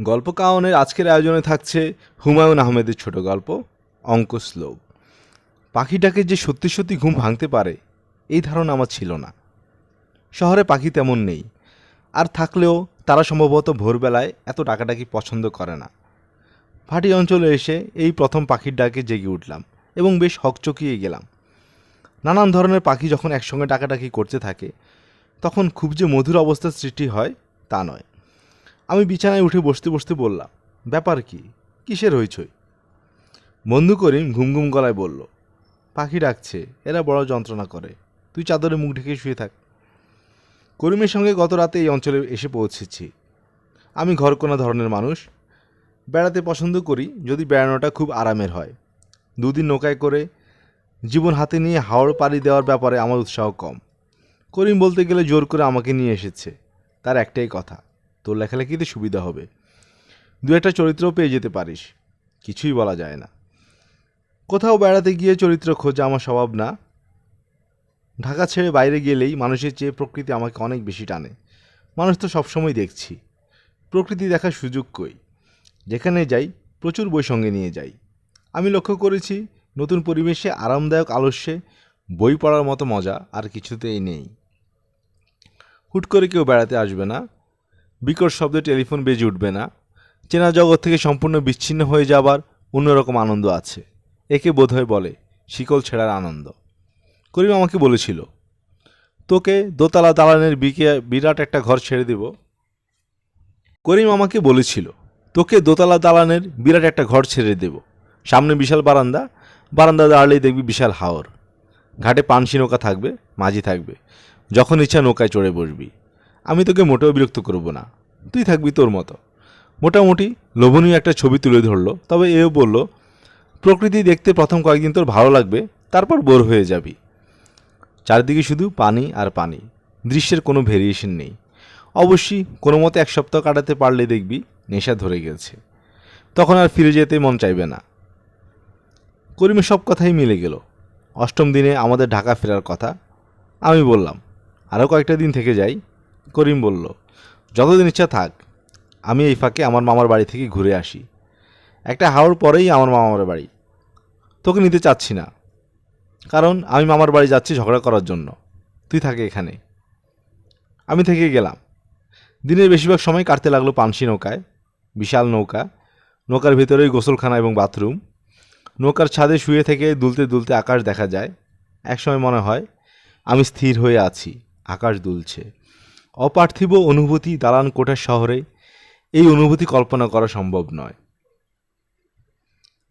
গল্প কাওনের আজকের আয়োজনে থাকছে হুমায়ুন আহমেদের ছোট গল্প অঙ্ক শ্লোক পাখিটাকে যে সত্যি সত্যি ঘুম ভাঙতে পারে, এই ধারণা আমার ছিল না। শহরে পাখি তেমন নেই। আর থাকলেও তারা সম্ভবত ভোরবেলায় এত ডাকাডাকি পছন্দ করে না। ভাটি অঞ্চলে এসে এই প্রথম পাখির ডাকে জেগে উঠলাম এবং বেশ হকচকিয়ে গেলাম। নানান ধরনের পাখি যখন একসঙ্গে ডাকাডাকি করতে থাকে, তখন খুব যে মধুর অবস্থার সৃষ্টি হয় তা নয়। আমি বিছানায় উঠে বসতে বসতে বললাম, ব্যাপার কি? কিসের হইচই? বন্ধু করিম ঘুম ঘুম গলায় বলল, পাখি ডাকছে, এরা বড় যন্ত্রণা করে। তুই চাদরে মুখ ঢেকে শুয়ে থাক। করিমের সঙ্গে গত রাতে এই অঞ্চলে এসে পৌঁছেছি। আমি ঘরকোনা ধরনের মানুষ। বেড়াতে পছন্দ করি, যদি বেড়ানোটা খুব আরামের হয়। দুদিন নৌকায় করে জীবন হাতে নিয়ে হাওড় পাড়ি দেওয়ার ব্যাপারে আমার উৎসাহ কম। করিম বলতে গেলে জোর করে আমাকে নিয়ে এসেছে। তার একটাই কথা তোর লেখালেখিতে সুবিধা হবে। দু একটা চরিত্রও পেয়ে যেতে পারিস। কিছুই বলা যায় না। কোথাও বেড়াতে গিয়ে চরিত্র খোঁজা আমার স্বভাব না। ঢাকা ছেড়ে বাইরে গেলেই মানুষের চেয়ে প্রকৃতি আমাকে অনেক বেশি টানে। মানুষ তো সবসময় দেখছি। প্রকৃতি দেখার সুযোগ কই? যেখানে যাই, প্রচুর বই সঙ্গে নিয়ে যাই। আমি লক্ষ্য করেছি, নতুন পরিবেশে, আরামদায়ক আলস্যে, বই পড়ার মতো মজা আর কিছুতেই নেই। হুট করে কেউ বেড়াতে আসবে না। বিকট শব্দে টেলিফোন বেজে উঠবে না। চেনা জগৎ থেকে সম্পূর্ণ বিচ্ছিন্ন হয়ে যাবার অন্যরকম আনন্দ আছে। একে বোধহয় বলে শিকল ছেঁড়ার আনন্দ। করিম আমাকে বলেছিল, তোকে দোতলা দালানের বিকে বিরাট একটা ঘর ছেড়ে দেব। করিম আমাকে বলেছিল, তোকে দোতলা দালানের বিরাট একটা ঘর ছেড়ে দেব। সামনে বিশাল বারান্দা বারান্দা দাঁড়ালেই দেখবি বিশাল হাওর। ঘাটে পানসি নৌকা থাকবে, মাঝি থাকবে। যখন ইচ্ছা নৌকায় চড়ে বসবি। আমি তোকে মোটেও বিরক্ত করব না। তুই থাকবি তোর মতো। মোটামুটি লোভনীয় একটা ছবি তুলে ধরলো, তবে এও বলল, প্রকৃতি দেখতে প্রথম কয়েকদিন তোর ভালো লাগবে, তারপর বোর হয়ে যাবি। চারদিকে শুধু পানি আর পানি, দৃশ্যের কোনো ভেরিয়েশন নেই। অবশ্যই কোনো মতে এক সপ্তাহ কাটাতে পারলে দেখবি নেশা ধরে গেছে। তখন আর ফিরে যেতে মন চাইবে না। করিমের সব কথাই মিলে গেল। অষ্টম দিনে আমাদের ঢাকা ফেরার কথা আমি বললাম আরও কয়েকটা দিন থেকে যাই। করিম বলল, যতদিন ইচ্ছা থাক, আমি এই ফাঁকে আমার মামার বাড়ি থেকে ঘুরে আসি। একটা হাওড় পরেই আমার মামার বাড়ি। তোকে নিতে চাচ্ছি না। কারণ আমি মামার বাড়ি যাচ্ছি ঝগড়া করার জন্য। তুই থাকে এখানে। আমি থেকে গেলাম। দিনের বেশিরভাগ সময় কাটতে লাগল পানসি নৌকায়, বিশাল নৌকা, নৌকার ভেতরেই গোসলখানা এবং বাথরুম। নৌকার ছাদে শুয়ে থেকে দুলতে দুলতে আকাশ দেখা যায়। একসময় মনে হয়, আমি স্থির হয়ে আছি, আকাশ দুলছে। অপার্থিব অনুভূতি দালান কোঠার শহরে এই অনুভূতি কল্পনা করা সম্ভব নয়।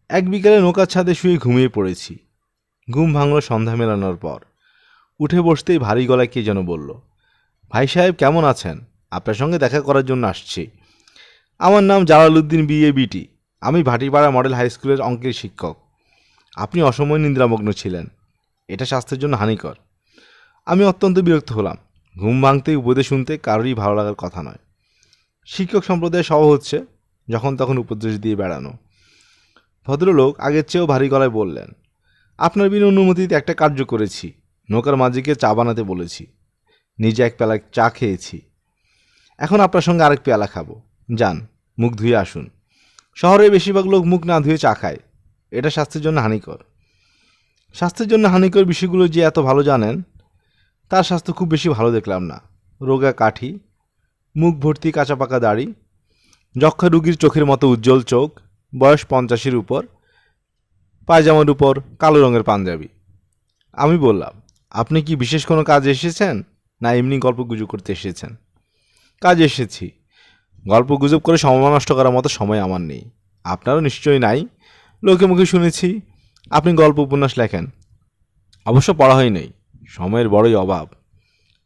এক বিকেলে নৌকার ছাদে শুয়ে ঘুমিয়ে পড়েছি। ঘুম ভাঙল সন্ধ্যা মেলানোর পর। উঠে বসতেই ভারী গলায় কে যেন বলল, ভাই সাহেব, কেমন আছেন? আপনার সঙ্গে দেখা করার জন্য আসছি। আমার নাম জালালউদ্দিন বিএ বিটি আমি ভাটিপাড়া মডেল হাই স্কুলের অঙ্কের শিক্ষক। আপনি অসময় নিদ্রামগ্ন ছিলেন। এটা স্বাস্থ্যের জন্য হানিকর। আমি অত্যন্ত বিরক্ত হলাম। ঘুম ভাঙতে উপদেশ শুনতে কারোরই ভালো লাগার কথা নয়। শিক্ষক সম্প্রদায় সহ হচ্ছে, যখন তখন উপদেশ দিয়ে বেড়ানো। ভদ্রলোক আগের চেয়েও ভারী গলায় বললেন, আপনার বিনা অনুমতিতে একটা কার্য করেছি, নৌকার মাঝিকে চা বানাতে বলেছি, নিজে এক পেলা চা খেয়েছি। এখন আপনার সঙ্গে আরেক পেয়ালা খাব। যান, মুখ ধুয়ে আসুন। শহরে বেশিরভাগ লোক মুখ না ধুয়ে চা খায়। এটা স্বাস্থ্যের জন্য হানিকর। স্বাস্থ্যের জন্য হানিকর বিষয়গুলো যে এত ভালো জানেন তার স্বাস্থ্য খুব বেশি ভালো দেখলাম না। রোগা কাঠি, মুখ ভর্তি কাঁচা পাকা দাড়ি যক্ষা রুগীর চোখের মতো উজ্জ্বল চোখ, বয়স পঞ্চাশের উপর, পায়জামার উপর, কালো রঙের পাঞ্জাবি। আমি বললাম, আপনি কি বিশেষ কোনো কাজে এসেছেন? না, এমনি গল্প গুজব করতে এসেছেন? কাজে এসেছি। গল্প গুজব করে সময় নষ্ট করার মতো সময় আমার নেই। আপনারও নিশ্চয়ই নাই। লোকে মুখে শুনেছি, আপনি গল্প উপন্যাস লেখেন। অবশ্য পড়া হয় নাই। সময়ের বড়ই অভাব।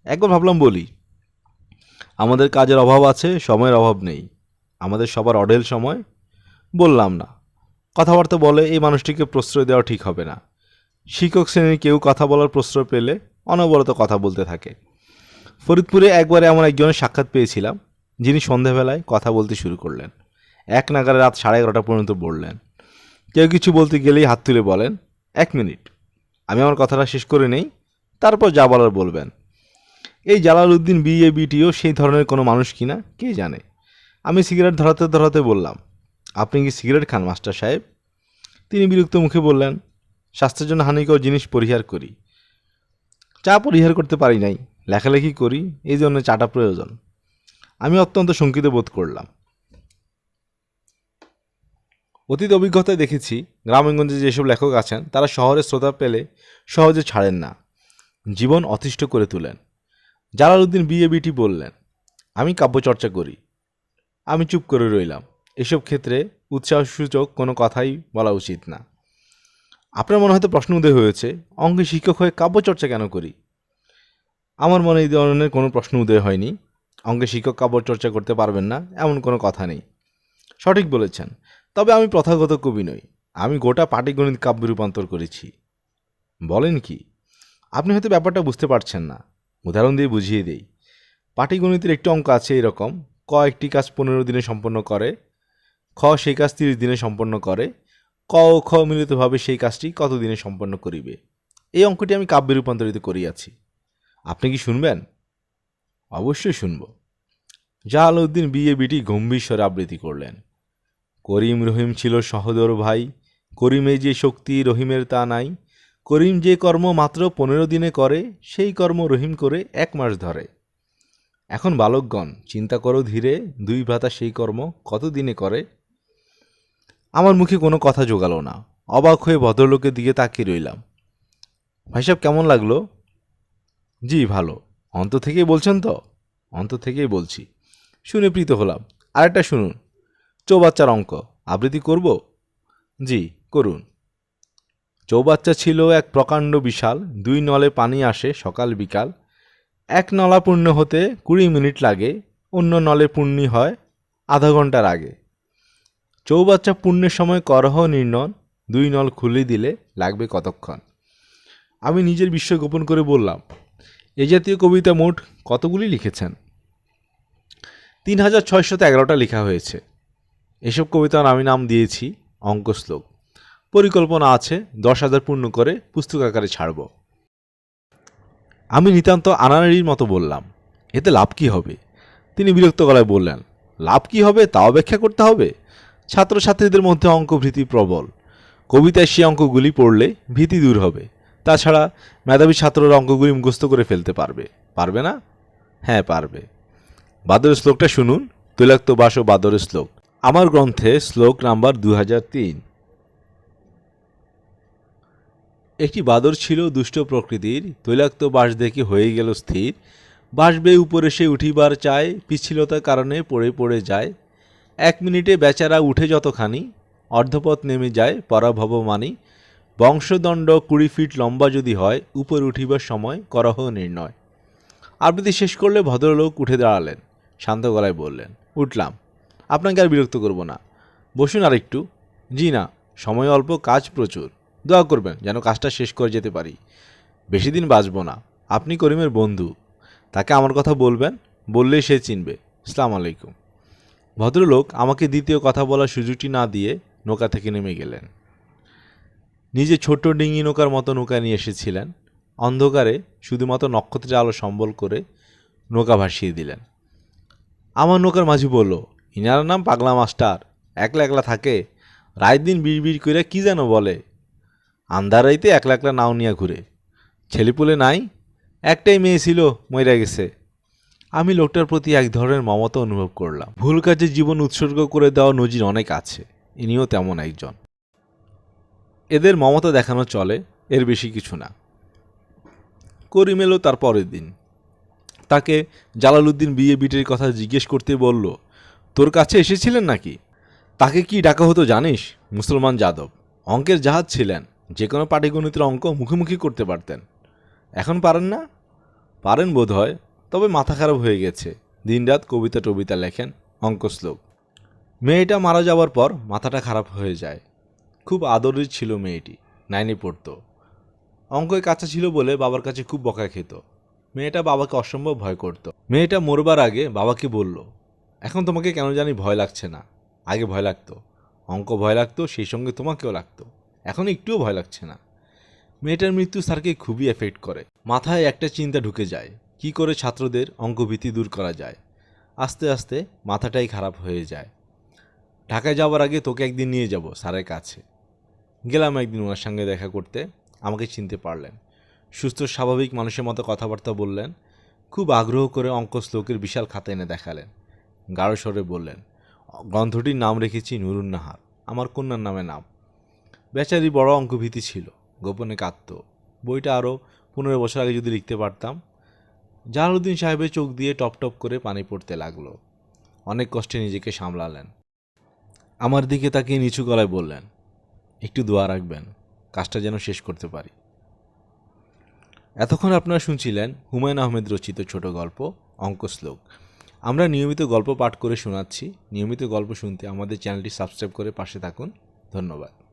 একবার ভাবলাম বলি, আমাদের কাজের অভাব আছে, সময়ের অভাব নেই। আমাদের সবার অঢেল সময়, বললাম না। কথাবার্তা বলে এই মানুষটিকে প্রশ্রয় দেওয়া ঠিক হবে না। শিক্ষক শ্রেণির কেউ কথা বলার প্রশ্রয় পেলে অনবরত কথা বলতে থাকে। ফরিদপুরে একবারে এমন একজনের সাক্ষাৎ পেয়েছিলাম, যিনি সন্ধেবেলায় কথা বলতে শুরু করলেন। এক নাগারে রাত সাড়ে এগারোটা পর্যন্ত বললেন, কেউ কিছু বলতে গেলেই হাত তুলে বলেন, এক মিনিট। আমি আমার কথাটা শেষ করে নেই তারপর যা বলার বলবেন। এই জালালউদ্দিন বিএ, বিটিও সেই ধরনের কোনো মানুষ কিনা, কে জানে? আমি সিগারেট ধরাতে ধরাতে বললাম, আপনি কি সিগারেট খান, মাস্টার সাহেব? তিনি বিরক্ত মুখে বললেন, স্বাস্থ্যের জন্য হানিকর জিনিস পরিহার করি। চা পরিহার করতে পারি নাই, লেখালেখি করি, এই জন্য চাটা প্রয়োজন। আমি অত্যন্ত শঙ্কিত বোধ করলাম। অতীত অভিজ্ঞতায় দেখেছি, গ্রামেগঞ্জে যেসব লেখক আছেন, তারা শহরে শ্রোতা পেলে সহজে ছাড়েন না। জীবন অতিষ্ঠ করে তোলেন। জালালউদ্দিন বিয়ে বিটি বললেন, আমি কাব্যচর্চা করি। আমি চুপ করে রইলাম। এসব ক্ষেত্রে উৎসাহসূচক কোনো কথাই বলা উচিত না। আপনার মনে হয়তো প্রশ্ন উদয় হয়েছে অঙ্কে শিক্ষক হয়ে কাব্যচর্চা কেন করি? আমার মনে এই ধরনের কোনো প্রশ্ন উদয় হয়নি। অঙ্কে শিক্ষক কাব্যচর্চা করতে পারবেন না, এমন কোনো কথা নেই। সঠিক বলেছেন, তবে আমি প্রথাগত কবি নই। আমি গোটা পাটিগণিত কাব্যে রূপান্তর করেছি। বলেন কি? আপনি হয়তো ব্যাপারটা বুঝতে পারছেন না। উদাহরণ দিয়ে বুঝিয়ে দেই। পাটিগণিতের একটি অঙ্ক আছে এরকম। ক একটি কাজ পনেরো দিনে সম্পন্ন করে, খ সেই কাজ তিরিশ দিনে সম্পন্ন করে, ক ও খ মিলিতভাবে সেই কাজটি কত দিনে সম্পন্ন করিবে? এই অঙ্কটি আমি কাব্যে রূপান্তরিত করিয়াছি। আপনি কি শুনবেন? অবশ্যই শুনব। জাহালউদ্দিন বিয়ে বিটি গম্ভীর স্বরে আবৃত্তি করলেন। করিম রহিম ছিল সহদর ভাই, করিমে যে শক্তি রহিমের তা নাই। করিম যে কর্ম মাত্র পনেরো দিনে করে, সেই কর্ম রহিম করে এক মাস ধরে। এখন বালকগণ, চিন্তা করো ধীরে, দুই ভ্রাতা সেই কর্ম কত দিনে করে? আমার মুখে কোনো কথা জোগালো না। অবাক হয়ে ভদ্রলোকের দিকে তাকিয়ে রইলাম। ভাই সাহেব, কেমন লাগল? জি, ভালো। অন্ত থেকেই বলছেন তো? অন্ত থেকেই বলছি। শুনে প্রীত হলাম। আরেকটা শুনুন। চৌবাচ্চার অঙ্ক। আবৃত্তি করব? জি, করুন। চৌবাচ্চা ছিল এক প্রকাণ্ড বিশাল, দুই নলে পানি আসে সকাল বিকাল। এক নলা পূর্ণ হতে কুড়ি মিনিট লাগে, অন্য নলে পূর্ণি হয় আধা ঘণ্টার আগে। চৌবাচ্চা পূর্ণের সময় করহ নির্ণন, দুই নল খুলে দিলে লাগবে কতক্ষণ। আমি নিজের বিস্ময় গোপন করে বললাম, এ জাতীয় কবিতা মোট কতগুলি লিখেছেন? তিন হাজার ছয়শত এগারোটা লেখা হয়েছে। এসব কবিতার আমি নাম দিয়েছি অঙ্ক শ্লোক পরিকল্পনা আছে, দশ হাজার পূর্ণ করে পুস্তক আকারে ছাড়ব। আমি নিতান্ত আনানারির মতো বললাম, এতে লাভ কি হবে? তিনি বিরক্ত গলায় বললেন, লাভ কি হবে তা অপেক্ষা করতে হবে। ছাত্রছাত্রীদের মধ্যে অঙ্কভীতি প্রবল। কবিতায় সে অঙ্কগুলি পড়লে ভীতি দূর হবে। তাছাড়া মেধাবী ছাত্ররা অঙ্কগুলি মুখস্থ করে ফেলতে পারবে। পারবে না? হ্যাঁ পারবে। বাদরের শ্লোকটা শুনুন। তৈলাক্ত বাস ও বাদরের শ্লোক। আমার গ্রন্থে শ্লোক নাম্বার দু হাজার তিন। একটি বাদর ছিল দুষ্ট প্রকৃতির, তৈলাক্ত বাঁশ দেখে হয়ে গেল স্থির? বাঁশ বেয়ে উপরে সে উঠিবার চায়, পিচ্ছিলতার কারণে পড়ে পড়ে যায়। এক মিনিটে বেচারা উঠে যতখানি, অর্ধপথ নেমে যায় পরাভব মানি বংশদণ্ড কুড়ি ফিট লম্বা যদি হয়, উপর উঠিবার সময় করহ নির্ণয়। আবৃত্তি শেষ করলে ভদ্রলোক উঠে দাঁড়ালেন, শান্ত গলায় বললেন, উঠলাম। আপনাকে আর বিরক্ত করব না। বসুন আর একটু জি না, সময় অল্প, কাজ প্রচুর। দোয়া করবেন, যেন কাজটা শেষ করে যেতে পারি। বেশি দিন বাঁচব না। আপনি করিমের বন্ধু। তাকে আমার কথা বলবেন, বললেই সে চিনবে। আসসালামু আলাইকুম। ভদ্রলোক আমাকে দ্বিতীয় কথা বলার সুযোগটি না দিয়ে নৌকা থেকে নেমে গেলেন। নিজে ছোট্ট ডিঙি নৌকার মতো নৌকা নিয়ে এসেছিলেন। অন্ধকারে শুধুমাত্র নক্ষত্রের আলো সম্বল করে নৌকা ভাসিয়ে দিলেন। আমার নৌকার মাঝি বলল, ইনার নাম পাগলা মাস্টার। একলা একলা থাকে। রায় দিন বিড় করে কি যেন বলে? আন্ধারাইতে একলা একলা নাও নিয়ে ঘুরে। ছেলেপুলে নাই, একটাই মেয়ে ছিল, মইরা গেছে। আমি লোকটার প্রতি এক ধরনের মমতা অনুভব করলাম। ভুল কাজে জীবন উৎসর্গ করে দেওয়া নজির অনেক আছে, ইনিও তেমন একজন। এদের মমতা দেখানো চলে, এর বেশি কিছু না। করিম এলো তার পরের দিন। তাকে জালালউদ্দিন বিয়ে বিটের কথা জিজ্ঞেস করতে বলল, তোর কাছে এসেছিলেন নাকি? তাকে কি ডাকা হতো জানিস? মুসলমান যাদব, অঙ্কের জাহাজ ছিলেন। যে কোনো পাটিগণিতের অঙ্ক মুখোমুখি করতে পারতেন। এখন পারেন না? পারেন বোধ হয় তবে মাথা খারাপ হয়ে গেছে। দিনরাত কবিতা টবিতা লেখেন অঙ্ক শ্লোক মেয়েটা মারা যাওয়ার পর মাথাটা খারাপ হয়ে যায়। খুব আদরের ছিল মেয়েটি, নাইনে পড়তো। অঙ্কয় কাঁচা ছিল বলে বাবার কাছে খুব বকা খেত। মেয়েটা বাবাকে অসম্ভব ভয় করত। মেয়েটা মরবার আগে বাবাকে বলল, এখন তোমাকে কেন জানি ভয় লাগছে না? আগে ভয় লাগতো। অঙ্ক ভয় লাগতো, সেই সঙ্গে তোমাকেও লাগতো। এখন একটুও ভয় লাগছে না। মেয়েটার মৃত্যু স্যারকে খুবই এফেক্ট করে। মাথায় একটা চিন্তা ঢুকে যায়। কি করে ছাত্রদের অঙ্কভীতি দূর করা যায়? আস্তে আস্তে মাথাটাই খারাপ হয়ে যায়। ঢাকায় যাওয়ার আগে তোকে একদিন নিয়ে যাব স্যারের কাছে। গেলাম একদিন ওনার সঙ্গে দেখা করতে। আমাকে চিনতে পারলেন। সুস্থ, স্বাভাবিক মানুষের মতো কথাবার্তা বললেন। খুব আগ্রহ করে অঙ্ক শ্লোকের বিশাল খাতা এনে দেখালেন। গাঢ় স্বরে বললেন গ্রন্থটির নাম রেখেছি নুরুন নাহার আমার কন্যার নামে নাম। বেচারি বড় অঙ্কভীতি ছিল। গোপনে কাঁদত। বইটা আরও পনেরো বছর আগে যদি লিখতে পারতাম। জালালউদ্দিন সাহেবের চোখ দিয়ে টপ টপ করে পানি পড়তে লাগল। অনেক কষ্টে নিজেকে সামলালেন। আমার দিকে তাকিয়ে নিচু গলায় বললেন, একটু দোয়া রাখবেন, কাজটা যেন শেষ করতে পারি। এতক্ষণ আপনারা শুনছিলেন হুমায়ুন আহমেদ রচিত ছোট গল্প, অঙ্ক শ্লোক। আমরা নিয়মিত গল্প পাঠ করে শোনাচ্ছি। নিয়মিত গল্প শুনতে আমাদের চ্যানেলটি সাবস্ক্রাইব করে পাশে থাকুন। ধন্যবাদ।